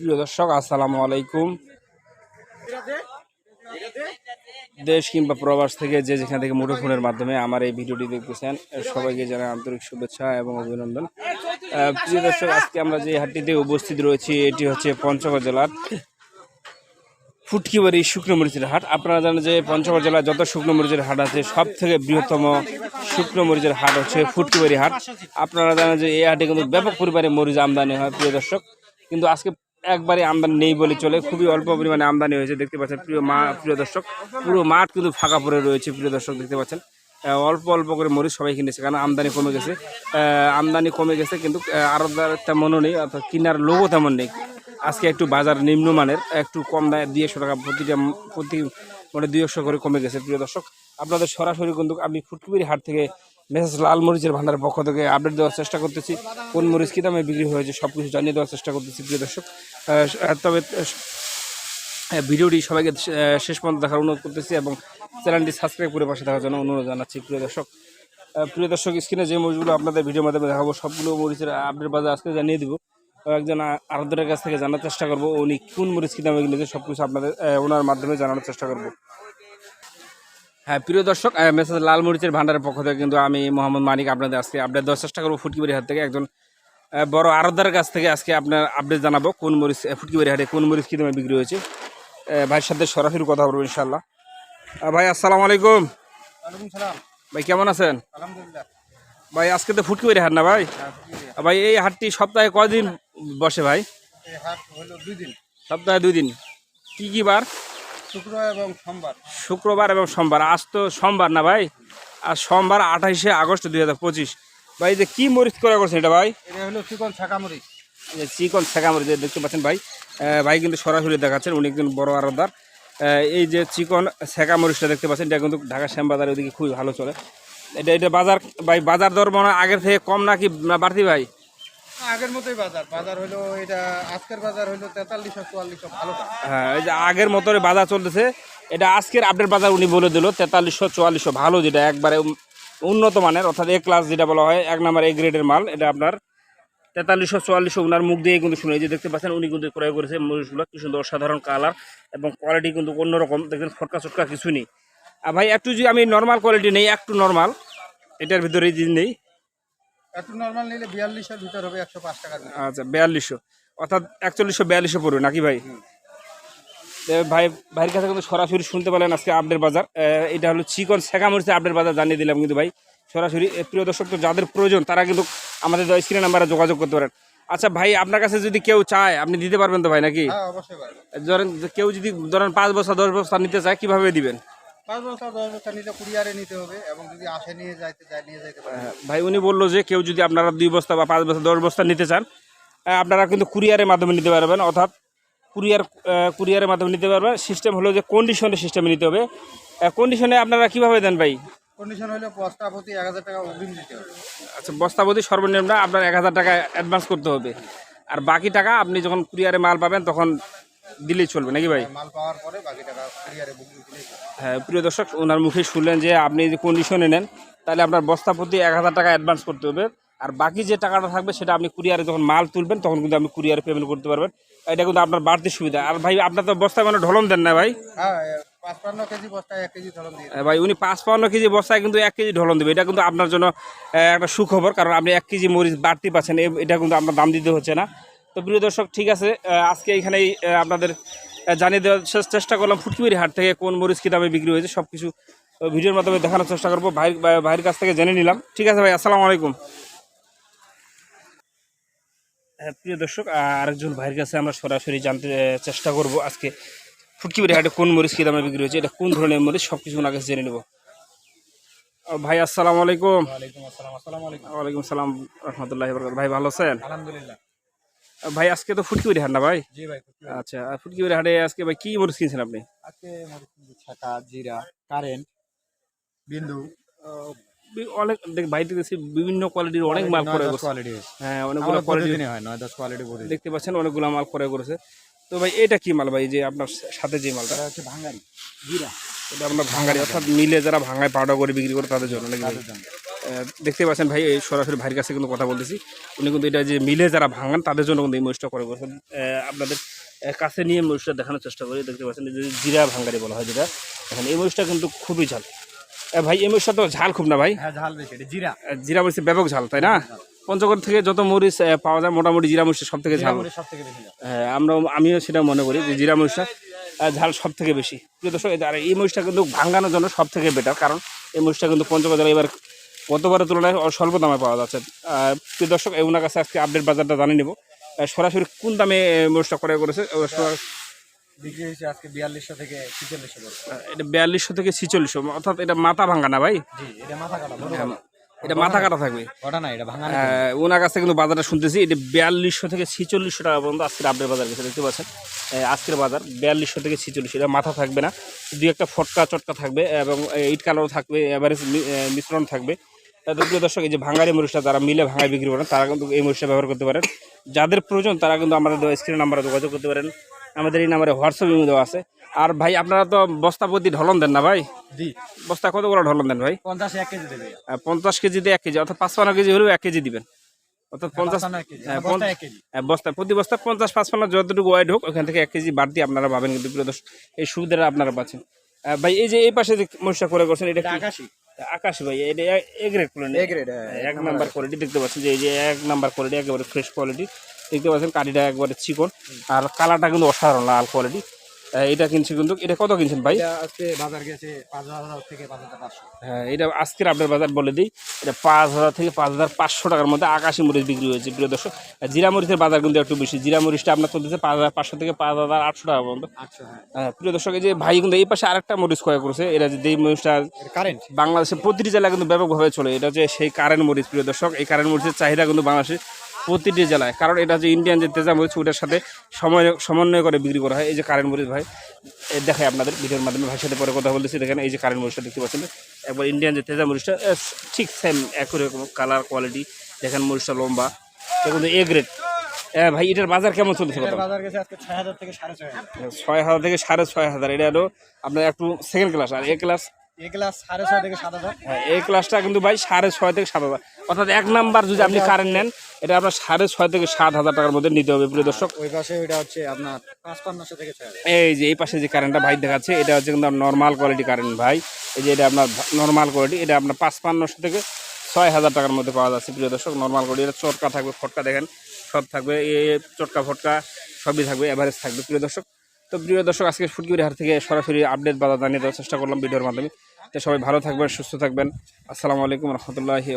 প্রিয় দর্শক, আসসালামু আলাইকুম। দেশ কিংবা প্রবাস থেকে যে যেখান থেকে মুঠোফোনের মাধ্যমে আমার এই ভিডিওটি দেখতেছেন, সবাইকে জানাই আন্তরিক শুভেচ্ছা এবং অভিনন্দন। প্রিয় দর্শক, আজকে আমরা যে হাটটিতে উপস্থিত রয়েছি, এটি হচ্ছে পঞ্চগড় জেলার ফুটকিবাড়ি শুকনো মরিচের হাট। আপনারা জানেন যে পঞ্চগড় জেলায় যত শুকনো মরিচের হাট আছে সব থেকে বৃহত্তম শুকনো মরিচের হাট হচ্ছে ফুটকিবাড়ি হাট। আপনারা জানেন যে এই হাটে কিন্তু ব্যাপক পরিমাণে মরিচ আমদানি হয়, প্রিয় দর্শক। কিন্তু আজকে একবারে আমদানি নেই বলে চলে। খুবই অল্প পরিমাণে আমদানি হয়েছে, দেখতে পাচ্ছেন প্রিয় মা, প্রিয় দর্শক। পুরো মাঠ কিন্তু ফাঁকা পড়ে রয়েছে, প্রিয় দর্শক, দেখতে পাচ্ছেন। অল্প অল্প করে মরিচ সবাই কিনেছে, কারণ আমদানি কমে গেছে। আমদানি কমে গেছে, কিন্তু আরও তেমনও নেই, অর্থাৎ কেনার লোকও তেমন নেই। আজকে একটু বাজার নিম্নমানের, একটু কম দায় দুইশো টাকা প্রতিটা, প্রতি মানে দুইশো করে কমে গেছে, প্রিয় দর্শক। আপনাদের সরাসরি কিন্তু আমি ফুটকুবির হাট থেকে মেসেজ লাল মরিচের ভান্ডারের পক্ষ থেকে আপডেট দেওয়ার চেষ্টা করতেছি। কোন মরিচ কী দামে বিক্রি হয়েছে সব কিছু জানিয়ে দেওয়ার চেষ্টা করতেছি, প্রিয় দর্শক। তবে ভিডিওটি সবাইকে শেষ পর্যন্ত দেখার অনুরোধ করতেছি এবং চ্যানেলটি সাবস্ক্রাইব করে পাশে থাকার জন্য অনুরোধ জানাচ্ছি, প্রিয় দর্শক। প্রিয় দর্শক স্ক্রিনে যে মরিচগুলো আপনাদের ভিডিওর মাধ্যমে দেখাবো, সবগুলো মরিচের আপডেট বাজার আজকে জানিয়ে দেবো। একজন আরাধ্যের কাছ থেকে জানার চেষ্টা করব, উনি কোন মরিচ কী দামে কিনেছে সব কিছু আপনাদের ওনার মাধ্যমে জানানোর চেষ্টা করব। হ্যাঁ প্রিয় দর্শক মেসেজ লাল মরিচের ভান্ডারের পক্ষ থেকে কিন্তু আমি মোহাম্মদ মানিক আপনাদের আজকে আপডেট দেওয়ার চেষ্টা করব ফুটকিবাড়ি হাট থেকে। একজন বড় আরদার কাছ থেকে আজকে আপনার আপডেট জানাব কোন মরিচ ফুটকিবাড়ি হাটে কোন মরিচ কী দামে বিক্রি হয়েছে। ভাইয়ের সাথে সরাসরি কথা বলব ইনশাল্লাহ ভাই আসসালামু আলাইকুম। সালাম। ভাই কেমন আছেন? আলহামদুলিল্লাহ। ভাই আজকে তো ফুটকিবাড়ি হাট না ভাই? ভাই এই হাটটি সপ্তাহে কয়দিন বসে ভাই? সপ্তাহে দুই দিন। কি কি বার? শুক্র এবং সোমবার। শুক্রবার এবং সোমবার। আজ তো সোমবার না ভাই? আর সোমবার আঠাইশে আগস্ট দুই হাজার পঁচিশ। ভাই যে কি মরিচ করে করছেন এটা ভাই? এটা হলো চিকন ছাকামরি এই যে চিকন শেখা মরিচ দেখতে পাচ্ছেন ভাই ভাই কিন্তু সরাসরি দেখাচ্ছেন উনি একজন বড় আরদার এই যে চিকন শেখা মরিচটা দেখতে পাচ্ছেন এটা কিন্তু ঢাকা শ্যামবাজার ওদিকে খুবই ভালো চলে। এটা এটা বাজার ভাই বাজার দর মনে আগের থেকে কম নাকি বাড়তি ভাই? আগের মতোই বাজার। বাজার হলো এটা আজকের বাজার হলো তেতাল্লিশশো চুয়াল্লিশশো ভালো হ্যাঁ এই যে আগের মতোই বাজার চলতেছে, এটা আজকের আপডেট বাজার উনি বলে দিল তেতাল্লিশশো চুয়াল্লিশশো ভালো, যেটা একবারে উন্নত মানের, অর্থাৎ এ ক্লাস যেটা বলা হয়, এক নাম্বার এ গ্রেডের মাল, এটা আপনার তেতাল্লিশশো চুয়াল্লিশশো উনার মুখ দিয়ে কিন্তু শুনে যে দেখতে পাচ্ছেন, উনি কিন্তু ক্রয় করেছে মরিচগুলো, কি সুন্দর অসাধারণ কালার এবং কোয়ালিটি কিন্তু অন্যরকম, দেখবেন ফটকা চটকা কিছু নেই। আর ভাই, একটু যদি আমি নর্মাল কোয়ালিটি নেই, একটু নর্মাল এটার ভিতরে যদি নেই। একটু নর্মাল নিলে বিয়াল্লিশের ভিতর হবে একশো পাঁচ টাকা আচ্ছা বিয়াল্লিশশো। অর্থাৎ একচল্লিশশো বিয়াল্লিশশো পড়বে নাকি ভাই? ভাই ভাইয়ের কাছে কিন্তু সরাসরি শুনতে পেলেন আজকে আপডেট বাজার। এটা হলো চিকন শেখা মরিচে আপডেট বাজার জানিয়ে দিলাম কিন্তু ভাই সরাসরি প্রিয় দর্শক তো যাদের প্রয়োজন তারা কিন্তু আমাদের স্ক্রিন নাম্বারে যোগাযোগ করতে পারেন। আচ্ছা ভাই আপনার কাছে যদি কেউ চায় আপনি দিতে পারবেন তো ভাই নাকি? হ্যাঁ ধরেন কেউ যদি ধরেন পাঁচ বছর দশ বছর নিতে চায় কীভাবে দিবেন? পাঁচ বস্তা দশ বস্তা নিলে কুরিয়ারে নিতে হবে এবং যদি আসে নিয়ে যাইতে নিয়ে যাইতে পারে। হ্যাঁ, ভাই উনি বলল যে কেউ যদি আপনারা দুই বস্তা বা পাঁচ বস্তা দশ বস্তা নিতে চান আপনারা কিন্তু কুরিয়ারের মাধ্যমে নিতে পারবেন। অর্থাৎ কুরিয়ার কুরিয়ারের মাধ্যমে নিতে পারবেন। সিস্টেম হলো যে কন্ডিশনের সিস্টেমে নিতে হবে। কন্ডিশনে আপনারা কীভাবে দেন ভাই? কন্ডিশন হলে বস্তা প্রতি এক হাজার টাকা অগ্রিম দিতে হবে। আচ্ছা বস্তাপতি সর্বনিম্ন আপনার এক হাজার টাকা অ্যাডভান্স করতে হবে। আর বাকি টাকা আপনি যখন কুরিয়ারে মাল পাবেন তখন দিলেই চলবে নাকি ভাই? মাল পাওয়ার পরে বাকি টাকা কুরিয়ারে বুকিং দিলেই হ্যাঁ প্রিয় দর্শক ওনার মুখে শুনলেন যে আপনি যদি কন্ডিশনে নেন তাহলে আপনার বস্তা প্রতি এক হাজার টাকা অ্যাডভান্স করতে হবে। আর বাকি যে টাকাটা থাকবে সেটা আপনি কুরিয়ারে যখন মাল তুলবেন তখন কিন্তু আপনি কুরিয়ারে পেমেন্ট করতে পারবেন। এটা কিন্তু আপনার বাড়তি সুবিধা। আর ভাই আপনার তো বস্তায় মানে ঢলন দেন না ভাই? হ্যাঁ ভাই উনি পাঁচ পাউন্ন কেজি বস্তায় কিন্তু এক কেজি ঢলন দেবে। এটা কিন্তু আপনার জন্য একটা সুখবর কারণ আপনি এক কেজি মরিচ বাড়তি পাচ্ছেন এটা কিন্তু আপনার দাম দিতে হচ্ছে না। তো প্রিয় দর্শক ঠিক আছে আজকে এইখানেই আপনাদের জানিয়ে দেওয়ার চেষ্টা করলাম ফুটকিবাড়ি হাট থেকে কোন মরিচ কী দামে বিক্রি হয়েছে সব কিছু ভিডিওর মাধ্যমে দেখানোর চেষ্টা করব। ভাই ভাই- ভাইয়ের কাছ থেকে জেনে নিলাম। ঠিক আছে ভাই আসসালামু আলাইকুম। হ্যাঁ, প্রিয় দর্শক আরেকজন ভাইয়ের কাছে আমরা সরাসরি জানতে চেষ্টা করব আজকে ফুটকিবাড়ি হাটে কোন মরিচ কী দামে বিক্রি হয়েছে এটা কোন ধরনের মরিচ সব কিছু ওনার কাছে জেনে নেব। ভাই আসসালামু আলাইকুম। ওয়ালাইকুম আসসালাম আসসালামু আলাইকুম। ওয়ালাইকুম সালাম রহমতুল্লাহ বরকাত ভাই ভালো আছেন? আলহামদুলিল্লাহ। ভাই আজকে তো ফুটকিবাড়ি হাট না ভাই? ভাই আচ্ছা আর ফুটকিবাড়ি হাটে আজকে ভাই কি মরিচ কিনছেন আপনি? আজকে ছাকা জিরা কারেন্ট বিন্দু। অনেক দেখ ভাই দেখছি বিভিন্ন কোয়ালিটির অনেক মাল করে হ্যাঁ অনেকগুলো কোয়ালিটি হয় নয় দশ কোয়ালিটি দেখতে পাচ্ছেন অনেকগুলো মাল করে করেছে। তো ভাই এটা কি মাল ভাই? যে আপনার সাথে যে মালটা। হচ্ছে ভাঙ্গারি জিরা। এটা আপনার ভাঙ্গারি অর্থাৎ মিলে যারা ভাঙ্গায় পাউডার করে বিক্রি করে তাদের জন্য নাকি দেখতে পাচ্ছেন ভাই এই সরাসরি ভাইয়ের কাছে কিন্তু কথা বলতেছি। উনি কিন্তু এটা যে মিলে যারা ভাঙান তাদের জন্য কিন্তু এই মরিচটা করে বলছেন আপনাদের কাছে নিয়ে মরিচটা দেখানোর চেষ্টা করি। দেখতে পাচ্ছেন যে জিরা ভাঙ্গারি বলা হয় যেটা। এখন এই মরিচটা কিন্তু খুবই ঝাল। ভাই এই মরিচটা তো ঝাল খুব না ভাই? হ্যাঁ ঝাল বেশি এটা জিরা। জিরা মরিচের ব্যাপক ঝাল তাই না? পঞ্চগড় থেকে যত মরিচ পাওয়া যায় মোটামুটি জিরা মরিচটা সব থেকে ঝাল। হ্যাঁ আমরা আমিও সেটা মনে করি যে জিরা মরিচটা ঝাল সব থেকে বেশি। প্রিয় দর্শক আর এই মরিচটা কিন্তু ভাঙানোর জন্য সব থেকে বেটার কারণ এই মরিচটা কিন্তু পঞ্চগড় জেলায় এবার গতবারের তুলনায় স্বল্প দামে পাওয়া যাচ্ছে। প্রিয় দর্শক এই ওনার কাছে আজকে আপডেট বাজারটা জানিয়ে নেব। সরাসরি কোন দামে মরিচটা ক্রয় করেছে? বিক্রি হয়েছে আজকে বিয়াল্লিশশো থেকে ছিচল্লিশশো এটা বিয়াল্লিশশো থেকে ছিচল্লিশশো অর্থাৎ এটা মাথা ভাঙা না ভাই? জি এটা মাথা কাটা এটা মাথা কাটা থাকবে। এটা ভাঙা ওনার কাছে কিন্তু বাজারটা শুনতেছি এটা বিয়াল্লিশশো থেকে ছিচল্লিশশো টাকা পর্যন্ত আজকের আপডেট বাজার গেছে দেখতে পাচ্ছেন? আজকের বাজার বিয়াল্লিশশো থেকে ছিচল্লিশশো এটা মাথা থাকবে না। দুই একটা ফটকা চটকা থাকবে এবং ইট কালারও থাকবে এভারেজ মিশ্রণ থাকবে। প্রিয় দর্শক এই যে ভাঙারি মরিচটা যারা মিলে ভাঙায় বিক্রি করেন তারা কিন্তু এই মরিচটা ব্যবহার করতে পারেন। যাদের প্রয়োজন তারা কিন্তু আমাদের স্ক্রিন নাম্বারে যোগাযোগ করতে পারেন। আমাদের এই নাম্বারে হোয়াটসঅ্যাপ ইমেল দেওয়া আছে। আর ভাই আপনারা তো বস্তা প্রতি ঢলন দেন না ভাই? জি। বস্তা কত করে ঢলন দেন ভাই? পঞ্চাশ এক কেজি দেবে। পঞ্চাশ কেজিতে এক কেজি অর্থাৎ পাঁচপান্ন কেজি হলেও এক কেজি দিবেন। অর্থাৎ পঞ্চাশ। হ্যাঁ, বস্তা। হ্যাঁ, বস্তা প্রতি বস্তা পঞ্চাশ পাঁচপান্ন যতটুকু ওয়াইড হোক ওখান থেকে এক কেজি বাড়তি আপনারা পাবেন কিন্তু এই সুবিধাটা আপনারা পাচ্ছেন। ভাই এই যে এই পাশে যে মরিচা করে করছেন এটা? আকাশি। আকাশি ভাই এটা এ গ্রেড কোয়ালিটি হ্যাঁ এক নাম্বার কোয়ালিটি দেখতে পাচ্ছেন যে এই যে এক নাম্বার কোয়ালিটি একেবারে ফ্রেশ কোয়ালিটি দেখতে পাচ্ছেন কাঠিটা একবারে চিকন। আর কালারটা কিন্তু অসাধারণ লাল কোয়ালিটি এটা কিনছি কিন্তু এটা কত কিনছেন ভাই? এটা আজকে বাজার গেছে পাঁচ হাজার থেকে পাঁচ হাজার পাঁচশো। হ্যাঁ এটা আজকের আপনার বাজার বলে দিই। এটা পাঁচ হাজার থেকে পাঁচ হাজার পাঁচশো টাকার মধ্যে আকাশি মরিচ বিক্রি হয়েছে প্রিয় দর্শক। জিরা মরিচের বাজার কিন্তু একটু বেশি। জিরা মরিচটা আপনার চলতেছে পাঁচ হাজার পাঁচশো থেকে পাঁচ হাজার আটশো টাকা পর্যন্ত। হ্যাঁ। প্রিয় দর্শক এই যে ভাই কিন্তু এই পাশে আরেকটা মরিচ ক্রয় করেছে। এটা যে এই মরিচটা কারেন্ট বাংলাদেশের প্রতিটি জেলায় কিন্তু ব্যাপকভাবে চলে। এটা হচ্ছে সেই কারেন্ট মরিচ প্রিয় দর্শক। এই কারেন্ট মরিচের চাহিদা কিন্তু বাংলাদেশের প্রতিটি জেলায়। কারণ এটা যে ইন্ডিয়ান যে তেজা মরিচ ওটার সাথে সময় সমন্বয় করে বিক্রি করা হয়। এই যে কারেন্ট মরিচ ভাই এ দেখাই আপনাদের ভিডিওর মাধ্যমে ভাইয়ের সাথে পরে কথা বলতেছি। দেখেন এই যে কারেন্ট মরিচটা দেখতে পাচ্ছেন। একবার ইন্ডিয়ান যে তেজা মরিচটা ঠিক সেম একই রকম কালার কোয়ালিটি দেখেন মরিচটা লম্বা। কিন্তু এ গ্রেড হ্যাঁ ভাই এটার বাজার কেমন চলছে এটার কথা বাজার গেছে আজকে ছয় হাজার থেকে সাড়ে ছয় হাজার। ছয় হাজার থেকে সাড়ে ছয় হাজার। এটা হলো আপনার একটু সেকেন্ড ক্লাস আর এ ক্লাস এ গ্লাস সাড়ে ছয় থেকে সাত হাজার। হ্যাঁ এই ক্লাসটা কিন্তু ভাই সাড়ে ছয় থেকে সাত হাজার। অর্থাৎ এক নাম্বার যদি আপনি কারেন্ট নেন এটা আপনার সাড়ে ছয় থেকে সাত হাজার টাকার মধ্যে নিতে হবে প্রিয় দর্শক। ওই পাশে ওইটা হচ্ছে আপনার থেকে এই যে এই পাশে যে কারেন্টটা ভাই দেখাচ্ছে এটা হচ্ছে কিন্তু নর্মাল কোয়ালিটি কারেন্ট ভাই। এই যে এটা আপনার নর্মাল কোয়ালিটি এটা আপনার থেকে ছয় হাজার টাকার মধ্যে পাওয়া যাচ্ছে প্রিয় দর্শক। নর্মাল কোয়ালিটি এটা চটকা থাকবে ফটকা দেখেন সব থাকবে এ চটকা ফটকা সবই থাকবে এভারেজ থাকবে প্রিয় দর্শক। তো প্রিয় দর্শক, আজকে ফুটকির হাট থেকে সরাসরি আপডেট বাধা জানিয়ে দেওয়ার চেষ্টা করলাম ভিডিওর মাধ্যমে। তো সবাই ভালো থাকবেন, সুস্থ থাকবেন। আসসালামু আলাইকুম রহমতুল্লাহি